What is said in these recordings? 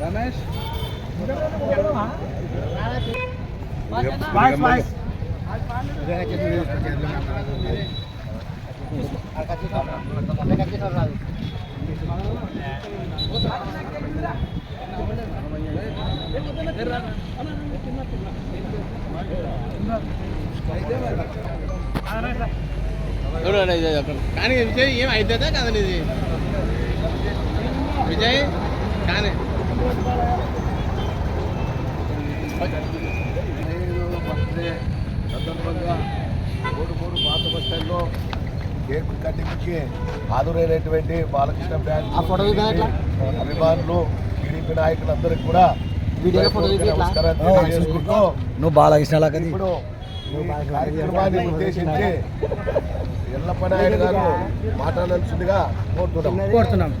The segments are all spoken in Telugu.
రమేష్ వాయిస్ వాయిస్ చూడండి ఇది అక్కడ. కానీ విజయ్ ఏం అవుతుందా కదండి ఇది విజయ్ కానీ. బర్త్డే సందర్భంగా పాత బస్ స్టాండ్లో కేక్ కటింగ్కి హాజరైనటువంటి బాలకృష్ణ బ్యాండ్ ఎట్లా? అభిమానులు టీడీపీ నాయకులందరికీ కూడా? నమస్కారం నువ్వు బాలకృష్ణ లాగా ఇప్పుడు కార్యక్రమాన్ని ఉద్దేశించి గారు మాట్లాడాల్సిందిగా కోరుతున్నాం. కోరుతున్నాం.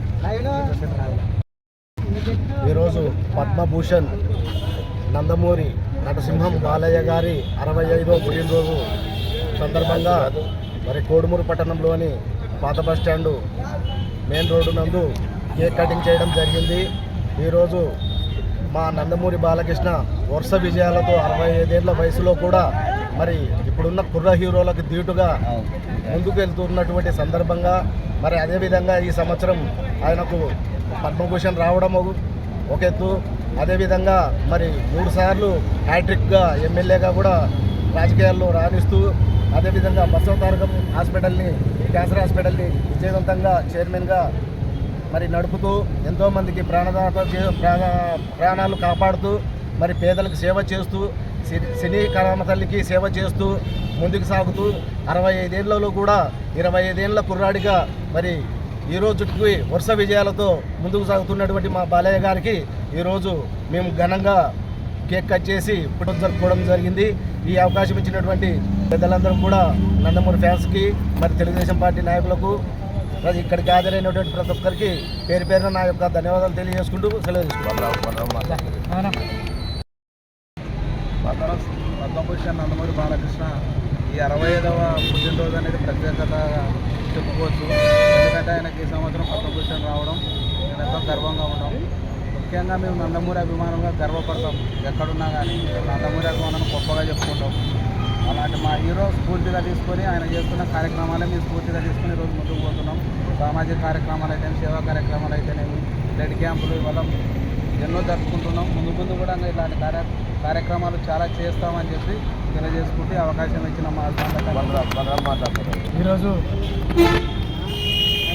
ఈరోజు పద్మభూషణ్ నందమూరి నరసింహం బాలయ్య గారి అరవై ఐదో పుట్టినరోజు సందర్భంగా మరి కోడుమూరు పట్టణంలోని పాత బస్ స్టాండు మెయిన్ రోడ్డు నందు కేక్ కటింగ్ చేయడం జరిగింది. ఈరోజు మా నందమూరి బాలకృష్ణ వరుస విజయాలతో అరవై ఐదేళ్ళ వయసులో కూడా మరి ఇప్పుడున్న కుర్ర హీరోలకు ధీటుగా ముందుకు వెళ్తున్నటువంటి సందర్భంగా మరి అదేవిధంగా ఈ సంవత్సరం ఆయనకు పద్మభూషణ్ రావడం ఒక ఎత్తు. అదేవిధంగా మరి మూడు సార్లు హ్యాట్రిక్గా ఎమ్మెల్యేగా కూడా రాజకీయాల్లో రాణిస్తూ అదేవిధంగా బసవ తారకం హాస్పిటల్ని క్యాన్సర్ హాస్పిటల్ని విజయవంతంగా చైర్మన్గా మరి నడుపుతూ ఎంతోమందికి ప్రాణదాత ప్రాణాలు కాపాడుతూ మరి పేదలకు సేవ చేస్తూ సి- సినీ కళామ తల్లికి సేవ చేస్తూ ముందుకు సాగుతూ అరవై ఐదేళ్ళలో కూడా ఇరవై ఐదేళ్ళ కుర్రాడిగా మరి ఈ రోజుకి వరుస విజయాలతో ముందుకు సాగుతున్నటువంటి మా బాలయ్య గారికి ఈరోజు మేము ఘనంగా కేక్ కట్ చేసి పుట్టిన జరుపుకోవడం జరిగింది. ఈ అవకాశం ఇచ్చినటువంటి పెద్దలందరూ కూడా నందమూరి ఫ్యాన్స్కి మరి తెలుగుదేశం పార్టీ నాయకులకు మరి ఇక్కడికి హాజరైనటువంటి ప్రతి ఒక్కరికి పేరు పేరున నా యొక్క ధన్యవాదాలు తెలియజేసుకుంటూ సెలవు తీసుకుంటాం పద్మభూషణ్ నందమూరి బాలకృష్ణ ఈ అరవై ఐదవ పుట్టినరోజు అనేది ప్రత్యేకతగా చెప్పుకోవచ్చు ఎందుకంటే ఆయనకి ఈ సంవత్సరం పద్మభూషణ్ రావడం మేము ఎంతో గర్వంగా ఉన్నాం ముఖ్యంగా మేము నందమూరి అభిమానంగా గర్వపడతాం. ఎక్కడున్నా కానీ నందమూరి అభిమానం గొప్పగా చెప్పుకుంటాం అలాంటి మా హీరో స్ఫూర్తిగా తీసుకొని ఆయన చేస్తున్న కార్యక్రమాలే మేము స్ఫూర్తిగా తీసుకొని ఈరోజు ముందుకు పోతున్నాం. సామాజిక కార్యక్రమాలు అయితేనే సేవా కార్యక్రమాలు అయితేనేమి బ్లడ్ క్యాంపులు ఇవ్వడం ఎన్నో జరుపుకుంటున్నాం ముందు ముందు కూడా ఇలాంటి కార్య కార్యక్రమాలు చాలా చేస్తామని చెప్పి తెలియజేసుకుంటే అవకాశం ఇచ్చిన మా మాట్లాడుతున్నారు ఈరోజు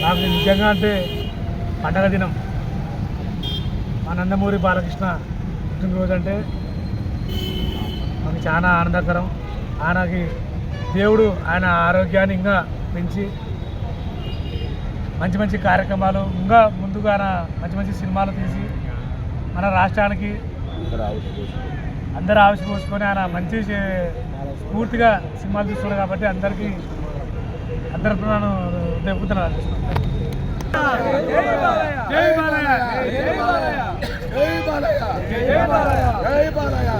నాకు నిజంగా అంటే పండగ దినం. మా నందమూరి బాలకృష్ణ పుట్టినరోజు అంటే మాకు చాలా ఆనందకరం. ఆయనకి దేవుడు ఆయన ఆరోగ్యాన్ని ఇంకా పెంచి మంచి మంచి కార్యక్రమాలు ఇంకా ముందుగా ఆయన మంచి మంచి సినిమాలు తీసి మన రాష్ట్రానికి అందరూ ఆవిష్పోసుకొని ఆయన మంచి స్ఫూర్తిగా సినిమాలు చూస్తున్నారు కాబట్టి అందరికీ అందరికీ నేను దెబ్బతున్నాను జై బాలయ్య జై బాలయ్య జై బాలయ్య జై బాలయ్య.